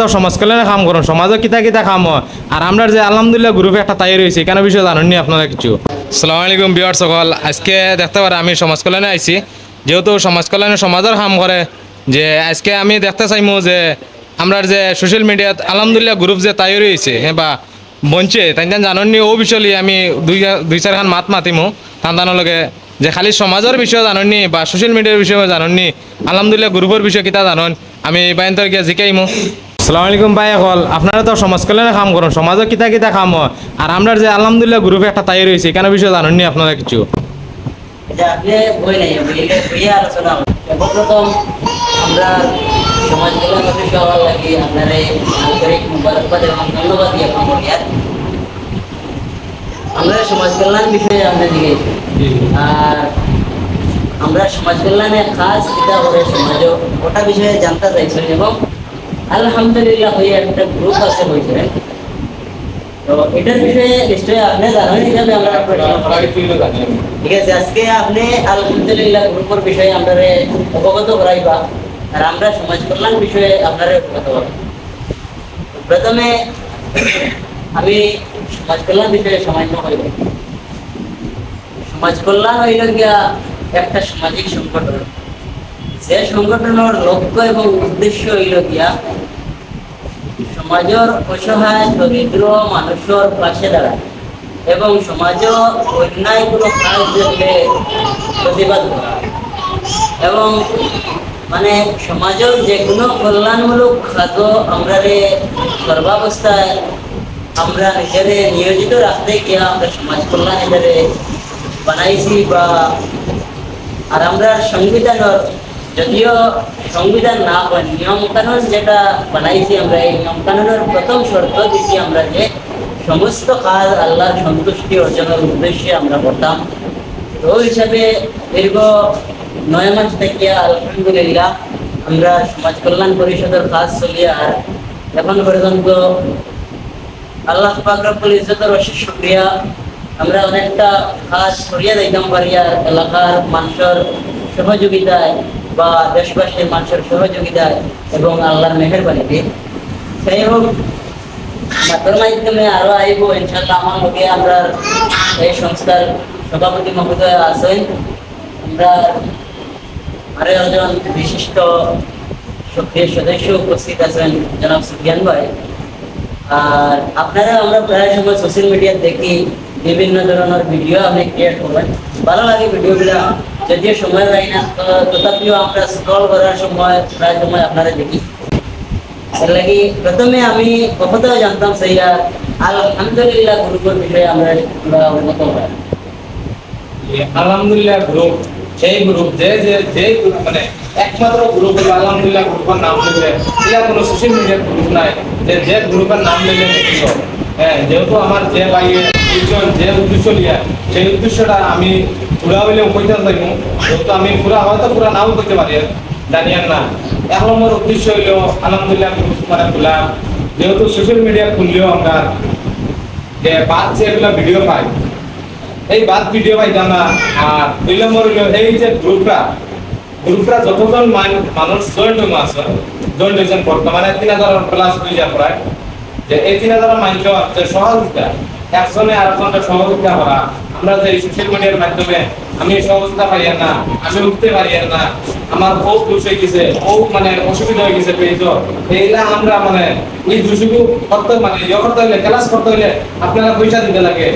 তো সমাজ কল্যাণে কাম করুন সমাজে কিতা কিতা কাম হয়। আর আমরা যে আলহামদুলিল্লাহ গ্রুপে একটা তাই রয়েছে কেন বিষয়ে জানেননি আপনারা কিছু? সালাম আলাইকুম বিয়ার সকল। আজকে দেখতে পারে আমি সমাজ কল্যাণে আইছি। যেহেতু সমাজ কল্যাণে সমাজের কাম করে, যে আজকে আমি দেখতে চাইমু যে আমরা যে সোশ্যাল মিডিয়াত আলহামদুলিল্লাহ গ্রুপ যে তাই রয়েছে হ্যাঁ বা বঞ্চে, তাই জাননি ও বিষয় লিয়ে আমি দুই দুই চারখান মাত মাতিমু। তান লগে যে খালি সমাজের বিষয়ে জাননি বা সোশ্যাল মিডিয়ার বিষয়ে জাননি আলহামদুলিল্লাহ গ্রুপের বিষয়ে কিতা জানন, আমি বাইন্তর গিয়ে জিকাইমু। সালাম আলাইকুম ভাই এখন আপনারা তো সমাজ কল্যাণে কাম করুন সমাজে কিতা কিতা কাম হয়। আর আমরা যে আলহামদুলিল্লাহ গ্রুপে একটা তাই রয়েছে কেন বিষয়ে জাননি আপনারা কিছু। সর্বপ্রথম আমরা সমাজ কল্যাণ অফিসে হওয়ার লাগে আপনার এই আন্তরিক মুবারকবাদ এবং ধন্যবাদ জ্ঞাপন করি আর আমরা সমাজ কল্যাণ বিষয়ে আমরা জিজ্ঞেস আর আমরা সমাজ কল্যাণে খাস কিতা করে সমাজ ওটা বিষয়ে জানতে চাইছেন এবং আলহামদুলিল্লাহ হয়ে একটা গ্রুপ আছে হয়েছে তো এটার বিষয়ে নিশ্চয়ই আপনি জানেন হিসাবে আমরা ঠিক আছে আজকে আপনি আলহামদুলিল্লাহ গ্রুপের বিষয়ে আমরা অবগত করাইবা আর আমরা সমাজ কল্যাণ বিষয়ে আপনারা অবগত করাবো প্রথমে আমি সমাজ কল্যাণ বিষয়ে সামান্য হইব। সমাজ কল্যাণ হইল গিয়া একটা সামাজিক সংগঠন। যে সংগঠনের লক্ষ্য এবং উদ্দেশ্য হইল গিয়া সমাজের অসহায় দরিদ্র মানুষের পাশে দাঁড়ায় এবং সমাজ অন্যায় কোনো কাজ দেখলে প্রতিবাদ করা এবং মানে সমাজের যে কোনো কল্যাণমূলক কাজ আমরা সর্বাবস্থায় আমরা নিজেরে নিয়োজিত রাখতে গিয়ে আমরা সমাজ কল্যাণ এটারে বানাইছি বা আর আমরা সংবিধানের যদিও সংবিধান না হয় নিয়ম কানুন যেটা বানাইছি আমরা, এই নিয়ম কানুনের প্রথম শর্ত দিছি আমরা যে সমস্ত কাজ আল্লাহর সন্তুষ্টি অর্জনের উদ্দেশ্যে আমরা করতাম। তো ওই হিসাবে দীর্ঘ নয় মাস থেকে আলহামদুলিল্লাহ আমরা সমাজ কল্যাণ পরিষদের কাজ চলিয়ে আর এখন পর্যন্ত আল্লাহ পাকরবুল ইজ্জতের অশেষ শুক্রিয়া। আমরা অনেকটা কাজ করিয়া দিতাম পারি আর এলাকার মানুষের সহযোগিতায় বা দেশবাসীর মানুষের সহযোগিতায় এবং আল্লাহর মেহেরবানিতে। সেই হোক মাত্র মাধ্যমে আরও আইব ইনশাল্লাহ আমার লগে আমরা এই সংস্থার সভাপতি মহোদয় আছেন। আমরা আরও একজন বিশিষ্ট সক্রিয় সদস্য উপস্থিত আছেন, জনাব সুফিয়ান ভাই। আর আপনারা আমরা প্রায় সময় সোশ্যাল মিডিয়া দেখি, বিভিন্ন ধরনের ভিডিও আপনি ক্রিয়েট করবেন ভালো লাগে ভিডিওগুলা যদিও সময় পাই না তথাপিও আমরা স্ক্রল করার সময়, প্রায় সময় আপনারা দেখি। লাগি প্রথমে আমি কখনো জানতাম সেই আর আলহামদুলিল্লাহ গ্রুপের বিষয়ে আমরা অবগত হই আলহামদুলিল্লাহ গ্রুপ সেই গ্রুপ যে যে যে মানে একমাত্র গ্রুপ আলহামদুলিল্লাহ গ্রুপের নাম নিলে এটা কোনো সোশ্যাল মিডিয়ার গ্রুপ নাই। যে যে গ্রুপের নাম নিলে হ্যাঁ যেহেতু আমার যে বাইয়ের দুজন যে উদ্দেশ্য লিয়া সেই উদ্দেশ্যটা আমি পুরা হইলে কইতে থাকব যেহেতু আমি পুরা হয়তো পুরা নাও কইতে পারি জানিয়ান না। এক নম্বর উদ্দেশ্য হইল, আলহামদুলিল্লাহ গ্রুপ মানে খোলা যেহেতু সোশ্যাল মিডিয়া খুললেও আমরা যে বাদ যে এগুলো ভিডিও পাই, এই বাদ ভিডিও পাইতাম না আর দুই নম্বর হইল, এই যে গ্রুপটা গ্রুপটা যতজন মান- মানুষ জয়েন্ট হইম আছে জয়েন্ট হয়েছেন বর্তমানে তিন হাজার প্লাস হয়ে যায় প্রায় যে এই তিন হাজার মানুষ যে সহযোগিতা একজনে আরেকজনকে সহযোগিতা করা। আমরা যে সোশ্যাল মিডিয়ার মাধ্যমে আমি সহযোগিতা পাই না, আমি উঠতে পারি না, আমার বউ দোষ হয়ে গেছে বউ মানে অসুবিধা হয়ে গেছে পেয়ে তো। এইলা আমরা মানে এই দোষগুলো করতে মানে ইয়ে করতে হইলে ক্লাস করতে হইলে আপনারা পয়সা দিতে লাগে।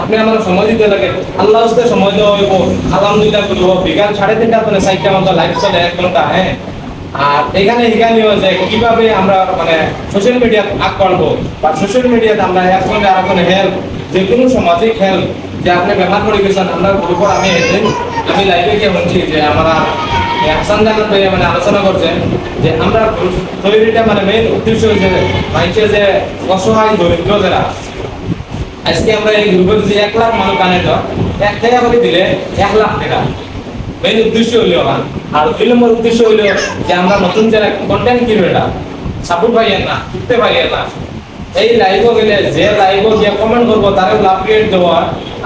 আপনি আমার সময় দিতে লাগে। আল্লাহ সময় দেওয়া হইব। আলহামদুলিল্লাহ বলব। সাড়ে তিনটা মানে চারটা মতো লাইভ চলে এক ঘণ্টা হ্যাঁ। আর এখানে এখানেও যে কীভাবে আমরা মানে সোশ্যাল মিডিয়া আগ বাড়বো? বা সোশ্যাল মিডিয়াতে আমরা একজনে আরেকজনে হেল্প যে কোনো সামাজিক হেল্প যে আপনি ব্যবহার করে গেছেন আমরা গ্রুপের আমি একদিন আমি লাইভে গিয়ে বলছি যে আমরা হাসান জানার ভাই মানে আলোচনা করছেন যে আমরা তৈরিটা মানে মেইন উদ্দেশ্য হচ্ছে মানুষের যে অসহায় দরিদ্র যারা আজকে আমরা এই গ্রুপের যে এক লাখ মানুষ কানেক্ট এক টাকা করে দিলে এক লাখ টাকা। মেইন উদ্দেশ্য হইল আমার আর দুই উদ্দেশ্য হইল যে আমরা নতুন যারা কন্টেন্ট ক্রিয়েটার সাপোর্ট পাইয়েন না উঠতে পাইয়েন না, এই লাইভও গেলে যে লাইভও গিয়ে কমেন্ট করব, তারও লাভ ক্রিয়েট দেওয়া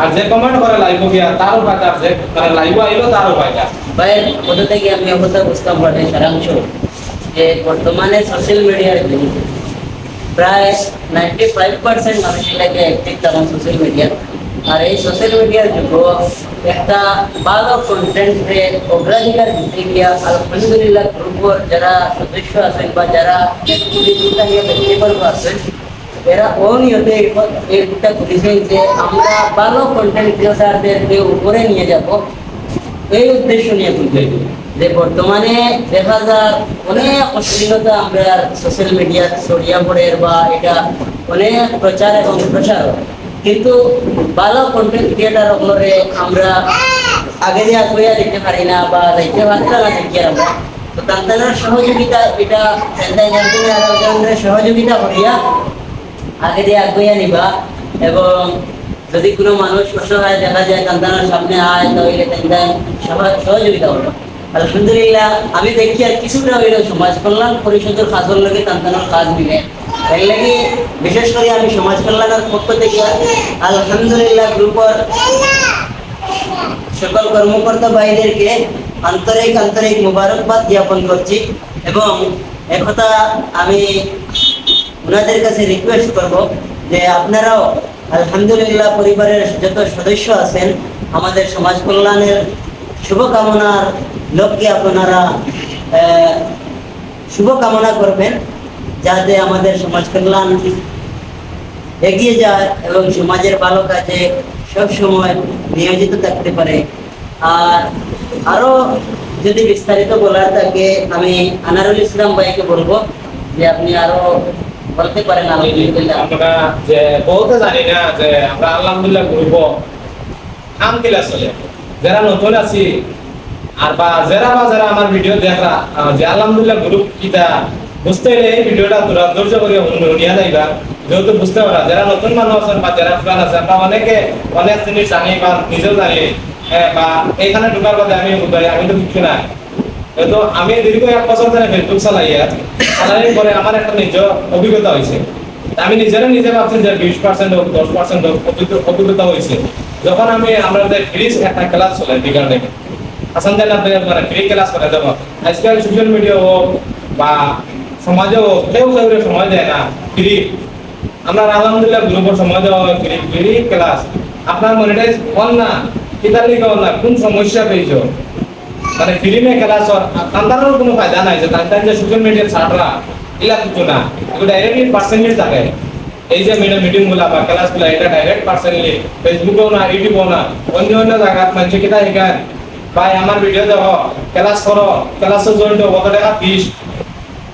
আর যে কমেন্ট করে লাইভও গিয়া, তারও ফায়দা আর যে মানে লাইভও আইলো, তারও ফায়দা ভাই কোথা থেকে আমি অবস্থা বুঝতাম সারাংশ। যে বর্তমানে সোশ্যাল মিডিয়ার প্রায় নাইনটি ফাইভ পার্সেন্ট মানুষ এটাকে অ্যাক্টিভ তখন সোশ্যাল আর এই সোশ্যাল মিডিয়ার যুগ একটা ভালো কন্টেন্টে অগ্রাধিকার দিতে গিয়া আলহামদুলিল্লাহ গ্রুপের যারা সদস্য আছেন বা যারা ব্যক্তিবর্গ আছেন, এরা অনিয়ত এটা করেছেন যে আমরা ভালো কন্টেন্ট ক্রিয়েটারদেরকে উপরে নিয়ে যাব এই উদ্দেশ্য নিয়ে খুলতে যে বর্তমানে দেখা যায় অনেক অশ্লীলতা আমরা সোশ্যাল মিডিয়া ছড়িয়া পড়ে বা এটা অনেক প্রচার এবং প্রসার। কিন্তু ভালো কন্টেন্ট ক্রিয়েটার হলে আমরা আগে দিয়ে আগুয়া দিতে পারি না বা যাইতে পারি না দেখি আমরা তো তান্তানার সহযোগিতা, এটা তান্তানের সহযোগিতা করিয়া আগে দিয়ে আগুয়া নিবা এবং যদি কোনো মানুষ অসহায় দেখা যায় কান্তানার সামনে আয় তাহলে তান্তান সহযোগিতা হলো আলহামদুলিল্লাহ, আমি দেখি আর কিছুটা হইল সমাজ কল্যাণ পরিষদের কাজের লগে কান্তানার কাজ মিলে। এর লাগে বিশেষ করে আমি সমাজ কল্যাণের পক্ষ থেকে আলহামদুলিল্লাহ গ্রুপের সকল কর্মকর্তা ভাইদেরকে আন্তরিক আন্তরিক মুবারকবাদ জ্ঞাপন করছি এবং একথা আমি ওনাদের কাছে রিকোয়েস্ট করব যে আপনারাও আলহামদুলিল্লাহ পরিবারের যত সদস্য আছেন, আমাদের সমাজ কল্যাণের শুভকামনার লক্ষ্যে আপনারা শুভকামনা করবেন। যাতে আমাদের সমাজ কল্যাণ এগিয়ে যায় এবং সমাজের ভালো কাজে সব সময় নিয়োজিত থাকতে পারে। আর আরও যদি বিস্তারিত বলার থাকে, আমি আনারুল ইসলাম ভাইকে বলব যে আপনি আরও বলতে পারেন বহুতে জানি না যে আমরা আলহামদুলিল্লাহ গ্রুপ কাম কিলা চলে। যারা নতুন আছি, আর বা যারা বা যারা আমার ভিডিও দেখরা যে আলহামদুলিল্লাহ গ্রুপ কিটা বুঝতে হলে এই ভিডিওটা তোরা ধৈর্য করে উনিয়া যাইবা। যেহেতু বুঝতে পারা যারা নতুন মানুষ আছেন বা যারা পুরান আছে বা অনেকে অনেক জিনিস জানি বা নিজেও জানি হ্যাঁ, বা এইখানে ঢুকার কথা আমি আমি তো কিছু না তো আমি দীর্ঘ এক বছর ধরে ফেসবুক চালাই চালানোর পরে আমার একটা নিজ অভিজ্ঞতা হয়েছে। আমি নিজেরা নিজে ভাবছি যে বিশ পার্সেন্ট হোক দশ পার্সেন্ট হোক অভিজ্ঞ- অভিজ্ঞতা হয়েছে। যখন আমি আমাদের ফ্রি একটা ক্লাস চলে জান্নাত ভাইয়ের মানে ফ্রি ক্লাস করে দেবো। আজকাল সোশ্যাল মিডিয়া হোক বা সমাজে হোক কেউ কাউরে সময় দেয় না, ফ্রি। আমরা আলহামদুলিল্লাহ গ্রুপের হয় ফ্রি ফ্রি ক্লাস। আপনার মনিটাইজ হল না কিতার লিখে হল না, কোন সমস্যা পেয়েছ? মানে ফিল্মে খেলা সর তান্তানোর কোনো ফায়দা নাই, যে তান্তান যে সোশ্যাল মিডিয়া ছাড়রা এলা কিছু না। এগুলো ডাইরেক্টলি পার্সেন্টেজ থাকে এই যে মিডিয়া মিটিংগুলা বা ক্লাসগুলা, এটা ডাইরেক্ট পার্সেন্টলি ফেসবুকেও না ইউটিউবেও না, অন্য অন্য জায়গাত মানুষ কিতা শিখান। ভাই, আমার ভিডিও দেখ ক্লাস করো ক্লাসও জয়েন হব কত টাকা ফিস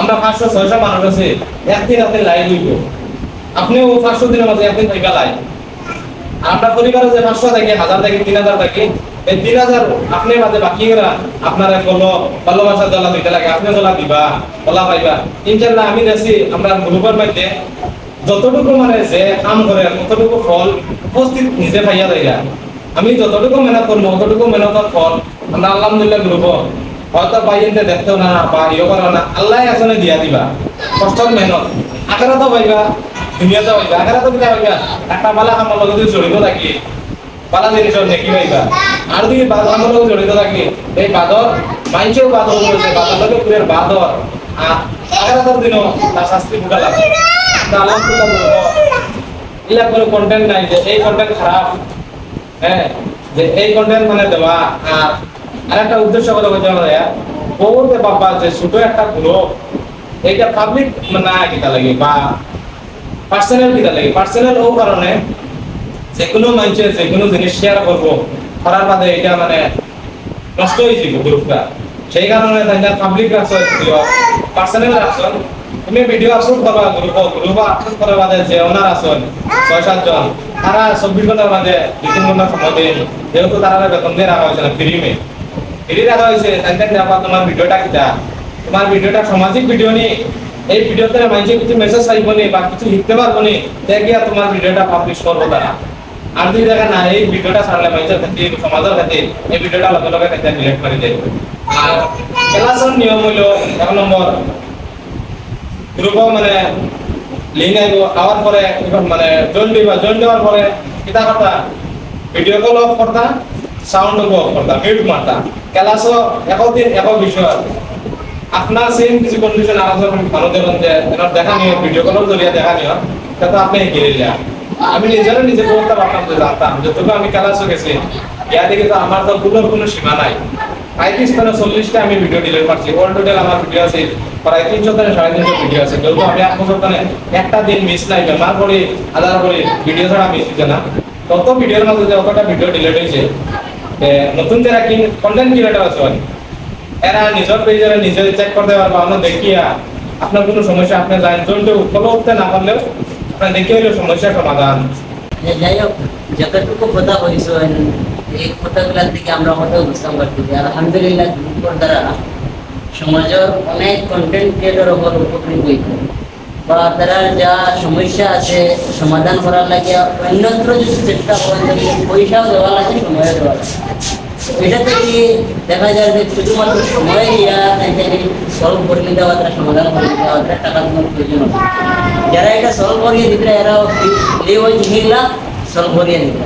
আমরা পাঁচশো, ছয়শো মানুষ আছি। একদিন আপনি লাইভ হইব আপনিও পাঁচশো দিনের মধ্যে একদিন থাকা লাইভ আমরা পরিবারে যে পাঁচশো থাকি, হাজার থাকি, তিন হাজার থাকি, এই তিন হাজার আপনি মাঝে বাকি আপনার বলো ভালোবাসা দলা দিতে লাগে, আপনি দলা দিবা বলা পাইবা। ইনশাল্লাহ আমি দেখছি আমরা গ্রুপের মধ্যে যতটুকু মানে যে কাম করে, ততটুকু ফল উপস্থিত নিজে পাইয়া দেয় আমি যতটুকু মেহনত করব, ততটুকু মেহনতের ফল আমরা আলহামদুলিল্লাহ গ্রুপ হয়তো পাইতে দেখতেও না, বা ইয়ে করো না আল্লাহ আসলে দিয়া দিবা। কষ্টর মেহনত। আকারতো পাইবা দুনিয়াতে পাইবা আকারতো কিতা পাইবা একটা বালা কামৰ লগত জড়িত থাকি, বালা জিনিসৰ নেকি পাইবা। আৰু যদি বাদ কামৰ লগত জড়িত থাকি, এই বাদৰ মাইন্সেও বাদৰ কৰিছে বাদৰ লগে পুরের বাদর আকারতর দিন তার শাস্তি ভোগা লাগে এগুলা কোনো কন্টেন্ট নাই যে, এই কন্টেন্ট খারাপ হ্যাঁ যে এই কন্টেন্ট মানে দেওয়া আর আরেকটা উদ্দেশ্য কথা বলতে হবে বাবা যে ছোট একটা গ্রুপ এইটা পাবলিক না কিতা লাগে, বা পার্সোনাল কিতা লাগে? পার্সোনাল ও কারণে যে কোনো মানুষে যে কোনো জিনিস শেয়ার করব, করার বাদে এটা মানে নষ্ট হয়ে যাব গ্রুপটা সেই কারণে তাই পাবলিক রাখছেন পার্সোনাল তুমি ভিডিও আপলোড করবা গ্রুপ গ্রুপ আপলোড করার বাদে যে ওনার আছেন, ছয় সাতজন তারা চব্বিশ তিন ঘণ্টা সময় দিন, যেহেতু তারা বেতন দিয়ে রাখা হয়েছে না ফ্রি রাখা হয়েছে, তাই যাবা তোমার ভিডিওটা কিটা। তোমার ভিডিওটা সামাজিক ভিডিও নি। এই ভিডিওতে মানুষে কিছু মেসেজ পাইব নি বা কিছু শিখতে পারব নি দেখিয়া তোমার ভিডিওটা পাবলিশ করব তারা। আর দুই দেখা না, এই ভিডিওটা ছাড়লে মানুষের খাতির সমাজের খাতির এই ভিডিওটা লগে লগে খাতির ডিলেট করে দেয় আর ক্লাসের নিয়ম হইল, এক নম্বর গ্রুপও মানে লিঙ্ক আইব, আওয়ার পরে মানে জয়েন দিবা জয়েন দেওয়ার পরে, কিতা করতা ভিডিও কল অফ করতা। সাউন্ড অফ করতা মিউট মারতা ক্লাসও একক দিন একক বিষয় আপনার সেম কিছু কন্ডিশন আর যখন ভালো দেখুন যে দেখা নিও ভিডিও কলের জরিয়া দেখা নিও সেটা আপনি গিরে যা আমি নিজেরও নিজে করতে পারতাম যে, জানতাম, যতটুকু আমি ক্লাসও গেছি ইয়া দেখে তো আমার তো ভুলের কোনো সীমা নাই। পঁয়ত্রিশ থেকে চল্লিশটা আমি ভিডিও ডিলিট করছি। ওয়ার্ল্ড টোটাল আমার ভিডিও আছে, প্রায় তিনশো থেকে সাড়ে তিনশো ভিডিও আছে। যেহেতু আমি এক বছর মানে একটা দিন মিস নাই, বেমার করি আলাদা করি ভিডিও ছাড়া মিস হচ্ছে না। তত ভিডিওর মধ্যে যে অতটা ভিডিও ডিলিট হয়েছে নতুন যারা কি কন্টেন্ট ক্রিয়েটার আছে মানে, এরা নিজের পেজে নিজে চেক করতে পারব আমরা দেখিয়া আপনার কোনো সমস্যা আপনি জানেন জলটা ফলো করতে না পারলেও আপনার দেখে হইলে সমস্যার সমাধান। যে যাই হোক যতটুকু কথা বলছেন এই কথাগুলোর থেকে আমরা বুঝতাম আলহামদুলিল্লাহ গ্রুপের দ্বারা সমাজের অনেক কন্টেন্ট ক্রিয়েটর ওপর উপকৃত হইতে বা যা সমস্যা আছে, সমাধান করার লাগে অন্যত্র যদি চেষ্টা পয়সাও দেওয়া লাগে সময় দেওয়া লাগে। এটা থেকে দেখা যায় যে শুধুমাত্র সময় তাকে সলভ করে নিতে হবে, তারা সমাধান করে নিতে হবে, তারা টাকা কোনো প্রয়োজন যারা এটা সলভ করিয়ে দিতে এরা সলভ করিয়ে হবে